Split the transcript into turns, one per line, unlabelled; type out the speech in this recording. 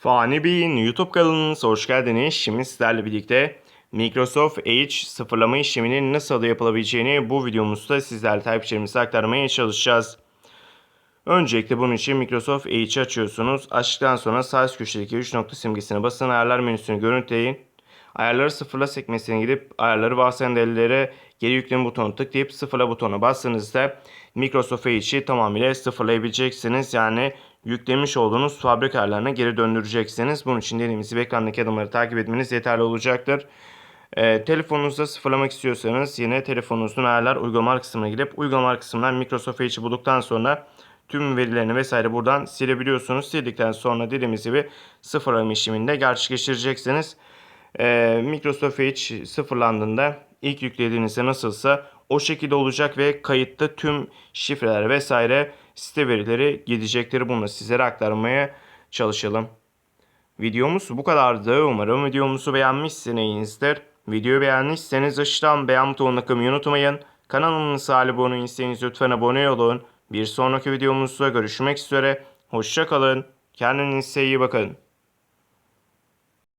Fani Bey'in YouTube kanalınıza hoş geldiniz. Şimdi sizlerle birlikte Microsoft Edge sıfırlama işleminin nasıl yapılabileceğini bu videomuzda sizlerle takipçilerimize aktarmaya çalışacağız. Öncelikle bunun için Microsoft Edge'i açıyorsunuz. Açtıktan sonra sağ üst köşedeki 3 nokta simgesine basın. Ayarlar menüsünü görüntüleyin. Ayarları sıfırla sekmesine gidip ayarları varsayan değerlere geri yükleme butonu tıklayıp sıfırla butona bastığınızda Microsoft Edge'i tamamıyla sıfırlayabileceksiniz. Yani yüklemiş olduğunuz fabrika ayarlarına geri döndüreceksiniz. Bunun için dediğimiz gibi ekrandaki adımları takip etmeniz yeterli olacaktır. Ee, telefonunuzda sıfırlamak istiyorsanız yine telefonunuzun ayarlar uygulamalar kısmına gidip uygulamalar kısmından Microsoft Edge'i bulduktan sonra tüm verilerini vesaire buradan silebiliyorsunuz. Sildikten sonra dediğimiz gibi sıfırlama işlemini de gerçekleştireceksiniz. Ee, Microsoft Edge sıfırlandığında ilk yüklediğinizde nasılsa o şekilde olacak ve kayıtta tüm şifreler vesaire site verileri gidecektir. Bunu sizlere aktarmaya çalışalım. Videomuz bu kadardı. Umarım videomuzu beğenmişsinizdir. Videoyu beğendiyseniz aşağıdan beğen butonuna tıklamayı unutmayın. Kanalımıza abone değilseniz lütfen abone olun. Bir sonraki videomuzda görüşmek üzere. Hoşça kalın. Kendinize iyi bakın.